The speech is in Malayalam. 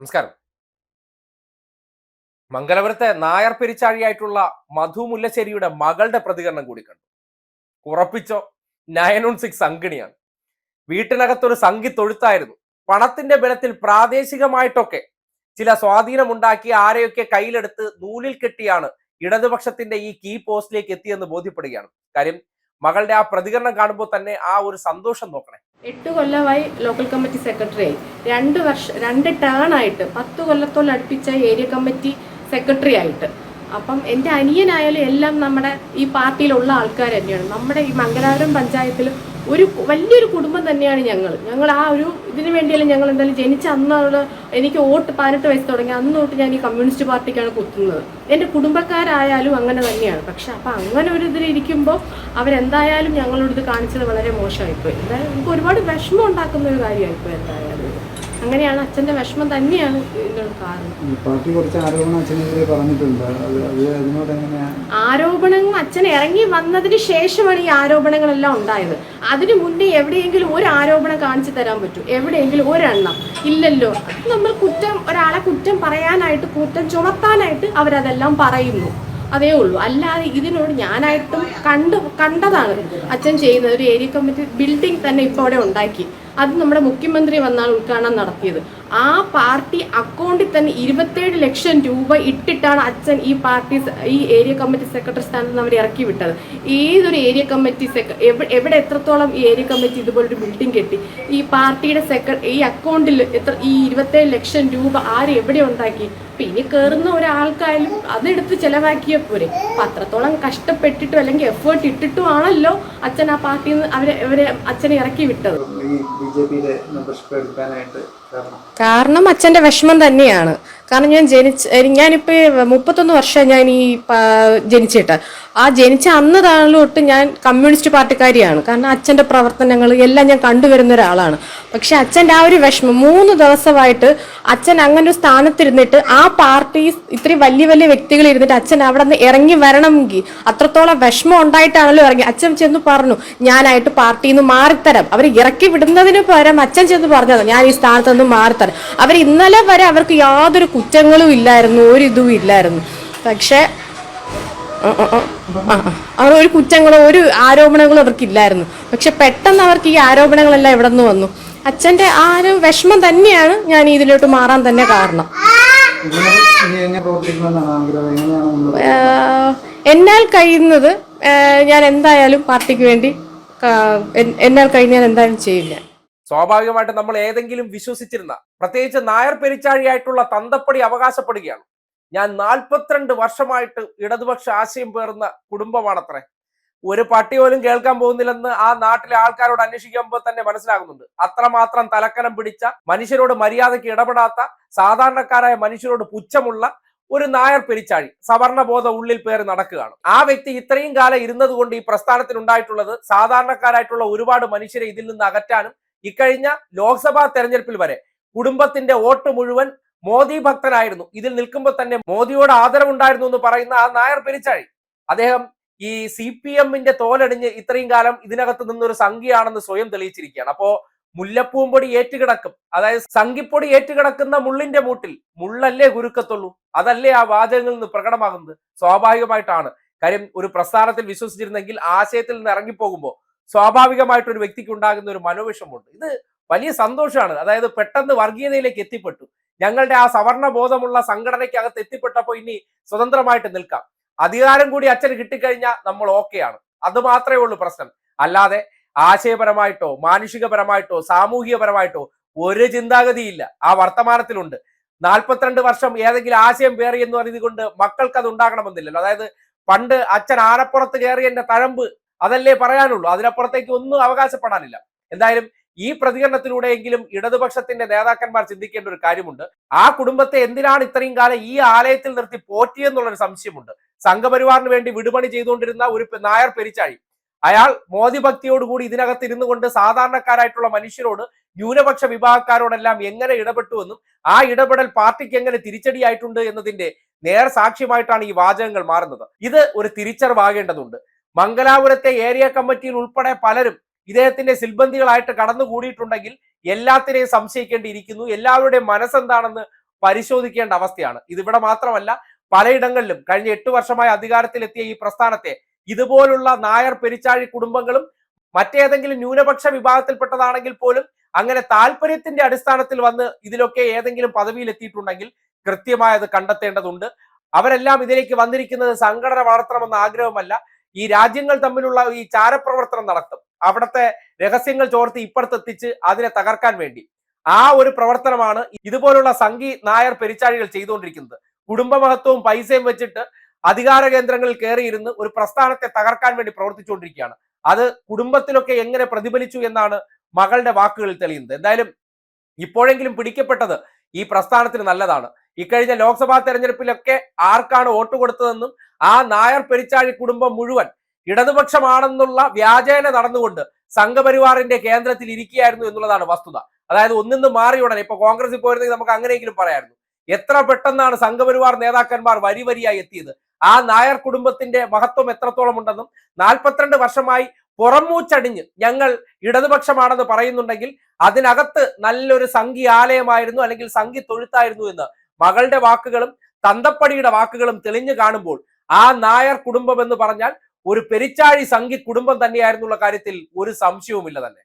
നമസ്കാരം. മംഗലപുരത്തെ നായർ പെരിച്ചാഴിയായിട്ടുള്ള മധു മുല്ലശ്ശേരിയുടെ മകളുടെ പ്രതികരണം കൂടി കണ്ടു. ഉറപ്പിച്ചോ നയൻ ഓൺ സിക്സ് അങ്കിണിയാണ് വീട്ടിനകത്തൊരു സംഘി തൊഴുത്തായിരുന്നു. പണത്തിന്റെ ബലത്തിൽ പ്രാദേശികമായിട്ടൊക്കെ ചില സ്വാധീനമുണ്ടാക്കി ആരെയൊക്കെ കയ്യിലെടുത്ത് നൂലിൽ കെട്ടിയാണ് ഇടതുപക്ഷത്തിന്റെ ഈ കീ പോസ്റ്റിലേക്ക് എത്തിയെന്ന് ബോധ്യപ്പെടുകയാണ്. കാര്യം മകളുടെ ആ പ്രതികരണം കാണുമ്പോൾ തന്നെ ആ ഒരു സന്തോഷം നോക്കണേ. എട്ട് കൊല്ലമായി ലോക്കൽ കമ്മിറ്റി സെക്രട്ടറി ആയി. രണ്ട് വർഷം രണ്ട് ടേൺ ആയിട്ട് പത്ത് കൊല്ലത്തോളം അടുപ്പിച്ച ഏരിയ കമ്മിറ്റി സെക്രട്ടറി ആയിട്ട്. അപ്പം എന്റെ അനിയനായാലും എല്ലാം നമ്മുടെ ഈ പാർട്ടിയിലുള്ള ആൾക്കാർ തന്നെയാണ്. നമ്മുടെ ഈ മംഗലാപുരം പഞ്ചായത്തിൽ ഒരു വലിയൊരു കുടുംബം തന്നെയാണ് ഞങ്ങൾ ഞങ്ങൾ ആ ഒരു ഇതിനു വേണ്ടിയല്ല ഞങ്ങൾ എന്തായാലും ജനിച്ച അന്നുള്ള എനിക്ക് വോട്ട് പതിനെട്ട് വയസ്സ് തുടങ്ങി. അന്ന് തൊട്ട് ഞാൻ ഈ കമ്മ്യൂണിസ്റ്റ് പാർട്ടിക്കാണ് കുത്തുന്നത്. എന്റെ കുടുംബക്കാരായാലും അങ്ങനെ തന്നെയാണ്. പക്ഷെ അപ്പം അങ്ങനെ ഒരു ഇതിൽ ഇരിക്കുമ്പോൾ അവരെന്തായാലും ഞങ്ങളോട് ഇത് കാണിച്ചത് വളരെ മോശമായിപ്പോയി. എന്തായാലും നമുക്ക് ഒരുപാട് വിഷമം ഉണ്ടാക്കുന്ന ഒരു കാര്യമായിപ്പോയി എന്തായാലും. അങ്ങനെയാണ് അച്ഛന്റെ വിഷമം തന്നെയാണ് കാരണം. പാർട്ടി കുറച്ച് ആരോപണം അച്ഛനെതിരെ പറഞ്ഞിട്ടുണ്ട്. അതിനോട് ആരോപണങ്ങൾ അച്ഛൻ ഇറങ്ങി വന്നതിന് ശേഷമാണ് ഈ ആരോപണങ്ങളെല്ലാം ഉണ്ടായത്. അതിനു മുന്നേ എവിടെയെങ്കിലും ഒരു ആരോപണം കാണിച്ചു തരാൻ പറ്റൂ. എവിടെയെങ്കിലും ഒരെണ്ണം ഇല്ലല്ലോ. നമ്മൾ കുറ്റം ഒരാളെ കുറ്റം പറയാനായിട്ട് കുറ്റം ചുമത്താനായിട്ട് അവരതെല്ലാം പറയുന്നു. അതേ ഉള്ളൂ. അല്ലാതെ ഇതിനോട് ഞാനായിട്ടും കണ്ട് കണ്ടതാണ് അച്ഛൻ ചെയ്യുന്നത്. ഒരു ഏരിയ കമ്മിറ്റി ബിൽഡിംഗ് തന്നെ ഇപ്പോൾ അവിടെ ഉണ്ടാക്കി. അത് നമ്മുടെ മുഖ്യമന്ത്രി വന്നാണ് ഉദ്ഘാടനം നടത്തിയത്. ആ പാർട്ടി അക്കൗണ്ടിൽ തന്നെ ഇരുപത്തേഴ് ലക്ഷം രൂപ ഇട്ടിട്ടാണ് അച്ഛൻ ഈ പാർട്ടി ഈ ഏരിയ കമ്മിറ്റി സെക്രട്ടറി സ്ഥാനത്ത് നിന്ന് അവരെ ഇറക്കി വിട്ടത്. ഏതൊരു ഏരിയ കമ്മിറ്റി സെക്ര എവിടെ എത്രത്തോളം ഈ ഏരിയ കമ്മിറ്റി ഇതുപോലൊരു ബിൽഡിംഗ് കെട്ടി? ഈ പാർട്ടിയുടെ സെക്ര ഈ അക്കൗണ്ടിൽ എത്ര ഈ ഇരുപത്തേഴ് ലക്ഷം രൂപ ആര് എവിടെ ഉണ്ടാക്കി? പിന്നെ കയറുന്ന ഒരാൾക്കായാലും അതെടുത്ത് ചെലവാക്കിയ പോരെ. അപ്പൊ അത്രത്തോളം കഷ്ടപ്പെട്ടിട്ടും അല്ലെങ്കിൽ എഫേർട്ട് ഇട്ടിട്ടും ആണല്ലോ അച്ഛൻ ആ പാർട്ടിയിൽ നിന്ന് അവരെ അവരെ അച്ഛനെ ഇറക്കി വിട്ടത്. ബി ജെ പിയിലെ മെമ്പർഷിപ്പ് എടുക്കാനായിട്ട് കാരണം അച്ഛന്റെ വിഷമം തന്നെയാണ്. കാരണം ഞാൻ ജനിച്ച ഞാനിപ്പോൾ മുപ്പത്തൊന്ന് വർഷം ഞാൻ ഈ ജനിച്ചിട്ട്. ആ ജനിച്ച അന്ന് തൊട്ട് ഞാൻ കമ്മ്യൂണിസ്റ്റ് പാർട്ടിക്കാരിയാണ്. കാരണം അച്ഛന്റെ പ്രവർത്തനങ്ങൾ എല്ലാം ഞാൻ കണ്ടുവരുന്ന ഒരാളാണ്. പക്ഷെ അച്ഛന്റെ ആ ഒരു വിഷമം മൂന്ന് ദിവസമായിട്ട് അച്ഛൻ അങ്ങനെ ഒരു സ്ഥാനത്തിരുന്നിട്ട് ആ പാർട്ടി ഇത്രയും വലിയ വലിയ വ്യക്തികൾ ഇരുന്നിട്ട് അച്ഛൻ അവിടെ നിന്ന് ഇറങ്ങി വരണമെങ്കിൽ അത്രത്തോളം വിഷമം ഉണ്ടായിട്ടാണല്ലോ ഇറങ്ങി. അച്ഛൻ ചെന്ന് പറഞ്ഞു ഞാനായിട്ട് പാർട്ടിയിൽ നിന്ന് മാറിത്തരാം. അവർ ഇറക്കി വിടുന്നതിന് പകരം അച്ഛൻ ചെന്ന് പറഞ്ഞത് ഞാൻ ഈ സ്ഥാനത്ത് നിന്ന് മാറിത്തരാം. അവർ ഇന്നലെ വരെ അവർക്ക് യാതൊരു കുറ്റങ്ങളും ഇല്ലായിരുന്നു ഒരു ഇല്ലായിരുന്നു. പക്ഷേ. അവർ ഒരു കുറ്റങ്ങളോ ഒരു ആരോപണങ്ങളോ അവർക്കില്ലായിരുന്നു. പക്ഷെ പെട്ടെന്ന് അവർക്ക് ഈ ആരോപണങ്ങളെല്ലാം എവിടെ നിന്ന് വന്നു? അച്ഛന്റെ ആ ഒരു വിഷമം തന്നെയാണ് ഞാൻ ഇതിലോട്ട് മാറാൻ തന്നെ കാരണം. എന്നാൽ കഴിയുന്നത് ഞാൻ എന്തായാലും പാർട്ടിക്ക് വേണ്ടി എന്നാൽ കഴിഞ്ഞാൽ എന്തായാലും ചെയ്യില്ല. സ്വാഭാവികമായിട്ട് നമ്മൾ ഏതെങ്കിലും വിശ്വസിച്ചിരുന്ന പ്രത്യേകിച്ച് നായർ പെരിച്ചാഴിയായിട്ടുള്ള തന്തപ്പടി അവകാശപ്പെടുകയാണ്. ഞാൻ നാൽപ്പത്തിരണ്ട് വർഷമായിട്ട് ഇടതുപക്ഷ ആശയം പേറുന്ന കുടുംബമാണത്രേ. ഒരു പട്ടി പോലും കേൾക്കാൻ പോകുന്നില്ലെന്ന് ആ നാട്ടിലെ ആൾക്കാരോട് അന്വേഷിക്കുമ്പോൾ തന്നെ മനസ്സിലാകുന്നുണ്ട്. അത്രമാത്രം തലക്കനം പിടിച്ച മനുഷ്യരോട് മര്യാദയ്ക്ക് ഇടപെടാത്ത സാധാരണക്കാരായ മനുഷ്യരോട് പുച്ഛമുള്ള ഒരു നായർ പെരിച്ചാഴി സവർണബോധ ഉള്ളിൽ പേര് നടക്കുകയാണ്. ആ വ്യക്തി ഇത്രയും കാലം ഇരുന്നത് കൊണ്ട് ഈ പ്രസ്ഥാനത്തിനുണ്ടായിട്ടുള്ളത് സാധാരണക്കാരായിട്ടുള്ള ഒരുപാട് മനുഷ്യരെ ഇതിൽ നിന്ന് അകറ്റാനും ഇക്കഴിഞ്ഞ ലോക്സഭാ തെരഞ്ഞെടുപ്പിൽ വരെ കുടുംബത്തിന്റെ വോട്ട് മുഴുവൻ മോദി ഭക്തനായിരുന്നു. ഇതിൽ നിൽക്കുമ്പോൾ തന്നെ മോദിയോട് ആദരവുണ്ടായിരുന്നു എന്ന് പറയുന്ന ആ നായർ പെരിച്ചാഴി. അദ്ദേഹം ഈ സി പി എമ്മിന്റെ തോലടിഞ്ഞ് ഇത്രയും കാലം ഇതിനകത്ത് നിന്നൊരു സംഖ്യയാണെന്ന് സ്വയം തെളിയിച്ചിരിക്കുകയാണ്. അപ്പോ മുല്ലപ്പൂമ്പൊടി ഏറ്റുകിടക്കും. അതായത് സംഘിപ്പൊടി ഏറ്റുകിടക്കുന്ന മുള്ളിന്റെ മൂട്ടിൽ മുള്ളല്ലേ ഗുരുക്കത്തുള്ളൂ അതല്ലേ ആ വാചകങ്ങളിൽ നിന്ന് പ്രകടമാകുന്നത്? സ്വാഭാവികമായിട്ടാണ്. കാര്യം ഒരു പ്രസ്ഥാനത്തിൽ വിശ്വസിച്ചിരുന്നെങ്കിൽ ആശയത്തിൽ നിന്ന് ഇറങ്ങിപ്പോകുമ്പോൾ സ്വാഭാവികമായിട്ട് ഒരു വ്യക്തിക്ക് ഉണ്ടാകുന്ന ഒരു മനോവിഷമുണ്ട് ഇത് വലിയ സന്തോഷമാണ്. അതായത് പെട്ടെന്ന് വർഗീയതയിലേക്ക് എത്തിപ്പെട്ടു. ഞങ്ങളുടെ ആ സവർണ ബോധമുള്ള സംഘടനയ്ക്കകത്ത് എത്തിപ്പെട്ടപ്പോൾ ഇനി സ്വതന്ത്രമായിട്ട് നിൽക്കാം. അധികാരം കൂടി അച്ഛന് കിട്ടിക്കഴിഞ്ഞാൽ നമ്മൾ ഓക്കെയാണ് അത് മാത്രമേ ഉള്ളൂ പ്രശ്നം. അല്ലാതെ ആശയപരമായിട്ടോ മാനുഷികപരമായിട്ടോ സാമൂഹികപരമായിട്ടോ ഒരു ചിന്താഗതിയില്ല. ആ വർത്തമാനത്തിലുണ്ട്. നാൽപ്പത്തിരണ്ട് വർഷം ഏതെങ്കിലും ആശയം വേറി എന്ന് പറയുന്നത് കൊണ്ട് മക്കൾക്ക് അത് ഉണ്ടാകണമെന്നില്ലല്ലോ. അതായത് പണ്ട് അച്ഛൻ ആനപ്പുറത്ത് കയറിയതിന്റെ തഴമ്പ് അതല്ലേ പറയാനുള്ളൂ. അതിനപ്പുറത്തേക്ക് ഒന്നും അവകാശപ്പെടാനില്ല. എന്തായാലും ഈ പ്രതികരണത്തിലൂടെയെങ്കിലും ഇടതുപക്ഷത്തിന്റെ നേതാക്കന്മാർ ചിന്തിക്കേണ്ട ഒരു കാര്യമുണ്ട്. ആ കുടുംബത്തെ എന്തിനാണ് ഇത്രയും കാലം ഈ ആലയത്തിൽ നിർത്തി പോറ്റിയെന്നുള്ളൊരു സംശയമുണ്ട്. സംഘപരിവാറിന് വേണ്ടി വിടുപണി ചെയ്തുകൊണ്ടിരുന്ന ഒരു നായർ പെരിച്ചാഴി അയാൾ മോദി ഭക്തിയോടുകൂടി ഇതിനകത്ത് ഇരുന്നു കൊണ്ട് സാധാരണക്കാരായിട്ടുള്ള മനുഷ്യരോട് ന്യൂനപക്ഷ വിഭാഗക്കാരോടെല്ലാം എങ്ങനെ ഇടപെട്ടുവെന്നും ആ ഇടപെടൽ പാർട്ടിക്ക് എങ്ങനെ തിരിച്ചടിയായിട്ടുണ്ട് എന്നതിന്റെ നേർ സാക്ഷ്യമായിട്ടാണ് ഈ വാചകങ്ങൾ മാറുന്നത്. ഇത് ഒരു തിരിച്ചറിവാകേണ്ടതുണ്ട്. മംഗലാപുരത്തെ ഏരിയ കമ്മിറ്റിയിൽ ഉൾപ്പെടെ പലരും ഇദ്ദേഹത്തിന്റെ സിൽബന്ധികളായിട്ട് കടന്നുകൂടിയിട്ടുണ്ടെങ്കിൽ എല്ലാത്തിനെയും സംശയിക്കേണ്ടിയിരിക്കുന്നു. എല്ലാവരുടെയും മനസ്സെന്താണെന്ന് പരിശോധിക്കേണ്ട അവസ്ഥയാണ്. ഇതിവിടെ മാത്രമല്ല പലയിടങ്ങളിലും കഴിഞ്ഞ എട്ട് വർഷമായി അധികാരത്തിലെത്തിയ ഈ പ്രസ്ഥാനത്തെ ഇതുപോലുള്ള നായർ പെരിച്ചാഴി കുടുംബങ്ങളും മറ്റേതെങ്കിലും ന്യൂനപക്ഷ വിഭാഗത്തിൽപ്പെട്ടതാണെങ്കിൽ പോലും അങ്ങനെ താല്പര്യത്തിന്റെ അടിസ്ഥാനത്തിൽ വന്ന് ഇതിലൊക്കെ ഏതെങ്കിലും പദവിയിൽ എത്തിയിട്ടുണ്ടെങ്കിൽ കൃത്യമായത് കണ്ടെത്തേണ്ടതുണ്ട്. അവരെല്ലാം ഇതിലേക്ക് വന്നിരിക്കുന്നത് സംഘടന വളർത്തണമെന്ന ആഗ്രഹമല്ല. ഈ രാജ്യങ്ങൾ തമ്മിലുള്ള ഈ ചാരപ്രവർത്തനം നടത്തും. അവിടുത്തെ രഹസ്യങ്ങൾ ചോർത്തി ഇപ്പുറത്തെത്തിച്ച് അതിനെ തകർക്കാൻ വേണ്ടി. ആ ഒരു പ്രവർത്തനമാണ് ഇതുപോലുള്ള സംഘി നായർ പെരിച്ചാഴികൾ ചെയ്തുകൊണ്ടിരിക്കുന്നത്. കുടുംബമഹത്വവും പൈസയും വെച്ചിട്ട് അധികാര കേന്ദ്രങ്ങളിൽ കയറിയിരുന്ന് ഒരു പ്രസ്ഥാനത്തെ തകർക്കാൻ വേണ്ടി പ്രവർത്തിച്ചുകൊണ്ടിരിക്കുകയാണ്. അത് കുടുംബത്തിലൊക്കെ എങ്ങനെ പ്രതിഫലിച്ചു എന്നാണ് മകളുടെ വാക്കുകളിൽ തെളിയുന്നത്. എന്തായാലും ഇപ്പോഴെങ്കിലും പിടിക്കപ്പെട്ടത് ഈ പ്രസ്ഥാനത്തിന് നല്ലതാണ്. ഇക്കഴിഞ്ഞ ലോക്സഭാ തെരഞ്ഞെടുപ്പിലൊക്കെ ആർക്കാണ് വോട്ട് കൊടുത്തതെന്നും ആ നായർ പെരിച്ചാഴി കുടുംബം മുഴുവൻ ഇടതുപക്ഷമാണെന്നുള്ള വ്യാജേന നടന്നുകൊണ്ട് സംഘപരിവാറിന്റെ കേന്ദ്രത്തിൽ ഇരിക്കുകയായിരുന്നു എന്നുള്ളതാണ് വസ്തുത. അതായത് ഒന്നിന്ന് മാറി ഉടനെ ഇപ്പൊ കോൺഗ്രസിൽ പോയിരുന്നെങ്കിൽ നമുക്ക് അങ്ങനെയെങ്കിലും പറയായിരുന്നു. എത്ര പെട്ടെന്നാണ് സംഘപരിവാർ നേതാക്കന്മാർ വരി വരിയായി എത്തിയത്? ആ നായർ കുടുംബത്തിന്റെ മഹത്വം എത്രത്തോളം ഉണ്ടെന്നും നാൽപ്പത്തിരണ്ട് വർഷമായി പുറമൂച്ചടിഞ്ഞ് ഞങ്ങൾ ഇടതുപക്ഷമാണെന്ന് പറയുന്നുണ്ടെങ്കിൽ അതിനകത്ത് നല്ലൊരു സംഘി ആലയമായിരുന്നു അല്ലെങ്കിൽ സംഘി തൊഴുത്തായിരുന്നു എന്ന് മകളുടെ വാക്കുകളും തന്തപ്പടിയുടെ വാക്കുകളും തെളിഞ്ഞു കാണുമ്പോൾ ആ നായർ കുടുംബം എന്ന് പറഞ്ഞാൽ ഒരു പെരിച്ചാഴി സംഘി കുടുംബം തന്നെയായിരുന്നുള്ള കാര്യത്തിൽ ഒരു സംശയവുമില്ല തന്നെ.